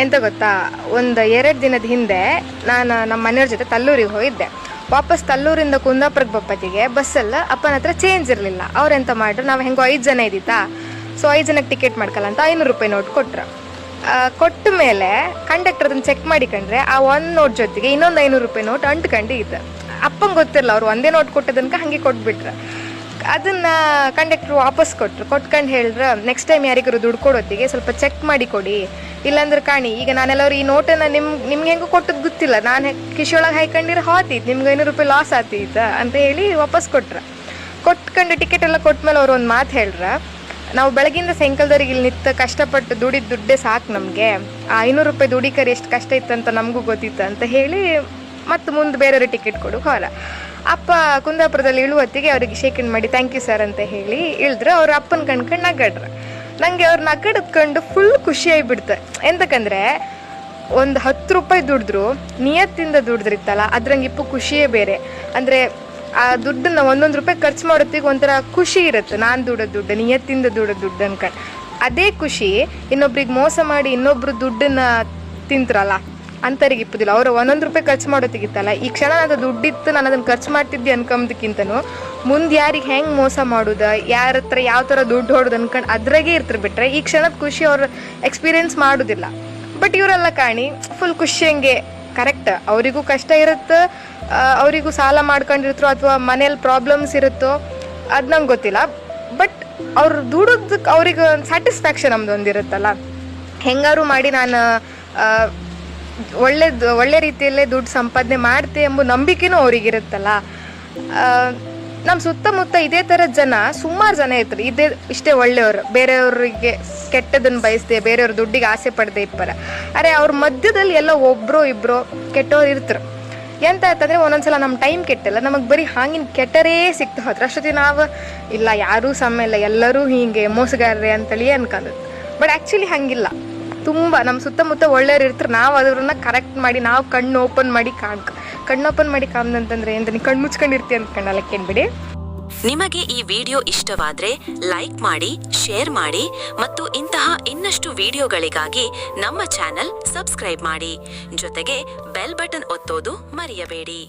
ಎಂತ ಗೊತ್ತಾ? ಒಂದು ಎರಡು ದಿನದ ಹಿಂದೆ ನಾನು ನಮ್ಮ ಮನೆಯವ್ರ ಜೊತೆ ತಲ್ಲೂರಿಗೆ ಹೋಗಿದ್ದೆ. ವಾಪಸ್ ತಲ್ಲೂರಿಂದ ಕುಂದಾಪುರಕ್ಕೆ ಬಪ್ಪತ್ತಿಗೆ ಬಸ್ಸಲ್ಲ ಅಪ್ಪನ ಹತ್ರ ಚೇಂಜ್ ಇರಲಿಲ್ಲ. ಅವ್ರು ಮಾಡ್ರು? ನಾವು ಹೆಂಗೋ ಐದು ಜನ ಇದ್ದಿತ್ತಾ? ಸೊ ಐದು ಜನಕ್ಕೆ ಟಿಕೆಟ್ ಮಾಡ್ಕಲ್ಲ ಅಂತ ಐನೂರು ರೂಪಾಯಿ ನೋಟ್ ಕೊಟ್ರು. ಕೊಟ್ಟ ಮೇಲೆ ಕಂಡಕ್ಟರ್ ಅದನ್ನು ಚೆಕ್ ಮಾಡಿಕೊಂಡ್ರೆ ಆ ಒಂದು ನೋಟ್ ಜೊತೆಗೆ ಇನ್ನೊಂದು ಐನೂರು ರೂಪಾಯಿ ನೋಟ್ ಅಂಟ್ಕೊಂಡು ಇತ್ತು ಅಪ್ಪಂಗೆ ಗೊತ್ತಿರಲ್ಲ ಅವ್ರು ಒಂದೇ ನೋಟ್ ಕೊಟ್ಟದನ್ಕ ಹಾಗೆ ಕೊಟ್ಬಿಟ್ರು. ಅದನ್ನ ಕಂಡಕ್ಟ್ರು ವಾಪಸ್ ಕೊಟ್ರು. ಕೊಟ್ಕೊಂಡು ಹೇಳ್ರ ನೆಕ್ಸ್ಟ್ ಟೈಮ್ ಯಾರಿಗಾರು ದುಡ್ಡು ಕೊಡೋತ್ತಿಗೆ ಸ್ವಲ್ಪ ಚೆಕ್ ಮಾಡಿ ಕೊಡಿ. ಇಲ್ಲಾಂದ್ರೆ ಕಾಣಿ, ಈಗ ನಾನೆಲ್ಲರೂ ಈ ನೋಟನ್ನ ನಿಮ್, ನಿಮ್ಗೆ ಹೆಂಗೋ ಕೊಟ್ಟದ್ದು ಗೊತ್ತಿಲ್ಲ. ನಾನು ಕಿಶೊಳಗೆ ಹಾಕೊಂಡಿರೋ ಹಾತಿತ್ತು ನಿಮ್ಗೆ ಐನೂರು ರೂಪಾಯಿ ಲಾಸ್ ಆತೀತ ಅಂತ ಹೇಳಿ ವಾಪಸ್ ಕೊಟ್ರ. ಕೊಟ್ಕೊಂಡು ಟಿಕೆಟ್ ಎಲ್ಲ ಕೊಟ್ಮೇಲೆ ಅವ್ರು ಒಂದು ಮಾತು ಹೇಳ್ರ, ನಾವು ಬೆಳಗಿಂದ ಸಾಯಂಕಾಲದವ್ರಿಗೆ ಇಲ್ಲಿ ನಿಂತು ಕಷ್ಟಪಟ್ಟು ದುಡಿದ ದುಡ್ಡೇ ಸಾಕು ನಮಗೆ. ಆ ಐನೂರು ರೂಪಾಯಿ ದುಡಿಕರಿ ಎಷ್ಟು ಕಷ್ಟ ಇತ್ತಂತ ನಮಗೂ ಗೊತ್ತಿತ್ತು ಅಂತ ಹೇಳಿ ಮತ್ತು ಮುಂದೆ ಬೇರೆಯವ್ರಿಗೆ ಟಿಕೆಟ್ ಕೊಡು ಹೊರ. ಅಪ್ಪ ಕುಂದಾಪುರದಲ್ಲಿ ಇಳುವತ್ತಿಗೆ ಅವ್ರಿಗೆ ಶೇಖರಣೆ ಮಾಡಿ ಥ್ಯಾಂಕ್ ಯು ಸರ್ ಅಂತ ಹೇಳಿ ಇಳಿದ್ರು. ಅವ್ರ ಅಪ್ಪನ ಕಣ್ಕಂಡು ನಗಡ್ರು ನನಗೆ ಅವ್ರ ನಗಡ್ಕೊಂಡು ಕಂಡು ಫುಲ್ ಖುಷಿ ಆಗಿಬಿಡ್ತು. ಎಂತಕಂದ್ರೆ, ಒಂದು ಹತ್ತು ರೂಪಾಯಿ ದುಡಿದ್ರು, ನಿಯತ್ತಿಂದ ದುಡಿದ್ರಿತ್ತಲ್ಲ, ಅದ್ರಂಗೆ ಇಪ್ಪು ಖುಷಿಯೇ ಬೇರೆ. ಅಂದರೆ, ಆ ದುಡ್ಡನ್ನ ಒಂದೊಂದು ರೂಪಾಯಿ ಖರ್ಚು ಮಾಡೋತ್ತಿಗೆ ಒಂಥರ ಖುಷಿ ಇರುತ್ತೆ. ನಾನು ದುಡೋ ದುಡ್ಡು, ನಿಯತ್ತಿಂದ ದುಡೋ ದುಡ್ಡು ಅನ್ಕೊಂಡು. ಅದೇ ಖುಷಿ, ಇನ್ನೊಬ್ರಿಗೆ ಮೋಸ ಮಾಡಿ ಇನ್ನೊಬ್ರು ದುಡ್ಡನ್ನ ತಿಂತ್ರಲ್ಲ ಅಂತರಿಗೆ ಇಪ್ಪುದಿಲ್ಲ. ಅವರು ಒಂದೊಂದು ರೂಪಾಯಿ ಖರ್ಚು ಮಾಡೋತಿಗಿತ್ತಲ್ಲ ಈ ಕ್ಷಣ ಅದು ದುಡ್ಡಿತ್ತು, ನಾನು ಅದನ್ನು ಖರ್ಚು ಮಾಡ್ತಿದ್ದೆ ಅನ್ಕೊಂಬದಕ್ಕಿಂತನೂ ಮುಂದೆ ಯಾರಿಗೆ ಹೆಂಗೆ ಮೋಸ ಮಾಡೋದು, ಯಾರ ಹತ್ರ ಯಾವ ಥರ ದುಡ್ಡು ಹೊಡೋದು ಅನ್ಕೊಂಡು ಅದ್ರಾಗೆ ಇರ್ತಾರೆ ಬಿಟ್ರೆ ಈ ಕ್ಷಣದ ಖುಷಿ ಅವರು ಎಕ್ಸ್ಪೀರಿಯನ್ಸ್ ಮಾಡೋದಿಲ್ಲ. ಬಟ್ ಇವರೆಲ್ಲ ಕಾಣಿ ಫುಲ್ ಖುಷಿ ಹಂಗೆ ಕರೆಕ್ಟ್ ಅವರಿಗೂ ಕಷ್ಟ ಇರುತ್ತೆ ಅವರಿಗೂ ಸಾಲ ಮಾಡ್ಕೊಂಡಿರ್ತರೋ ಅಥವಾ ಮನೇಲಿ ಪ್ರಾಬ್ಲಮ್ಸ್ ಇರುತ್ತೋ, ಅದು ನಂಗೆ ಗೊತ್ತಿಲ್ಲ. ಬಟ್ ಅವ್ರು ದುಡಿದಕ್ಕೆ ಅವ್ರಿಗೆ ಸ್ಯಾಟಿಸ್ಫ್ಯಾಕ್ಷನ್ ನಮ್ದು ಒಂದಿರುತ್ತಲ್ಲ ಹೆಂಗಾರು ಮಾಡಿ ನಾನು ಒಳ್ಳೇದು ಒಳ್ಳೆ ರೀತಿಯಲ್ಲೇ ದುಡ್ಡು ಸಂಪಾದನೆ ಮಾಡ್ತೆ ಎಂಬ ನಂಬಿಕೆನೂ ಅವರಿಗಿರುತ್ತಲ್ಲ. ನಮ್ಮ ಸುತ್ತಮುತ್ತ ಇದೇ ಥರ ಜನ, ಸುಮಾರು ಜನ ಇರ್ತಾರೆ. ಇದೇ ಇಷ್ಟೇ ಒಳ್ಳೆಯವರು. ಬೇರೆಯವ್ರಿಗೆ ಕೆಟ್ಟದನ್ನು ಬಯಸ್ದೆ, ಬೇರೆಯವ್ರ ದುಡ್ಡಿಗೆ ಆಸೆ ಪಡದೆ ಇಪ್ಪರ ಅರೆ ಅವ್ರ ಮಧ್ಯದಲ್ಲಿ ಎಲ್ಲ ಒಬ್ಬರು ಇಬ್ಬರು ಕೆಟ್ಟವ್ರು ಇರ್ತಾರೆ. ಎಂತ ಆಯ್ತಂದ್ರೆ ಒಂದೊಂದ್ಸಲ ನಮ್ಮ ಟೈಮ್ ಕೆಟ್ಟಲ್ಲ, ನಮಗೆ ಬರೀ ಹಾಂಗಿನ ಕೆಟ್ಟರೇ ಸಿಕ್ತು. ಹೋದ್ರೆ ಅಷ್ಟೊತ್ತಿಗೆ ನಾವು, ಇಲ್ಲ, ಯಾರೂ ಸಮ ಇಲ್ಲ ಎಲ್ಲರೂ ಹೀಗೆ ಮೋಸಗಾರರೇ ಅಂತೇಳಿ ಅನ್ಕೊಂಡದ್ದು ಬಟ್ ಆ್ಯಕ್ಚುಲಿ ಹಂಗಿಲ್ಲ. ತುಂಬ ನಮ್ಮ ಸುತ್ತಮುತ್ತ ಒಳ್ಳೆಯವ್ರು ಇರ್ತಾರೆ, ನಾವು ಅದ್ರನ್ನ ಕರೆಕ್ಟ್ ಮಾಡಿ, ನಾವು ಕಣ್ಣು ಓಪನ್ ಮಾಡಿ ಕಾಣ್ ಕಣ್ಣು ಓಪನ್ ಮಾಡಿ ಕಾಣ್ದಂತಂದ್ರೆ ಏನು ನೀ ಕಣ್ಣು ಮುಚ್ಕೊಂಡಿರ್ತೀಯ ಅಂದ್ಕೊಂಡಲ್ಲ ಕೇಳ್ಬಿಡಿ. ನಿಮಗೆ ಈ ವಿಡಿಯೋ ಇಷ್ಟವಾದ್ರೆ ಲೈಕ್ ಮಾಡಿ, ಶೇರ್ ಮಾಡಿ ಮತ್ತು ಇಂತಹ ಇನ್ನಷ್ಟು ವಿಡಿಯೋಗಳಿಗಾಗಿ ನಮ್ಮ ಚಾನೆಲ್ ಸಬ್ಸ್ಕ್ರೈಬ್ ಮಾಡಿ. ಜೊತೆಗೆ ಬೆಲ್ ಬಟನ್ ಒತ್ತೋದು ಮರೆಯಬೇಡಿ.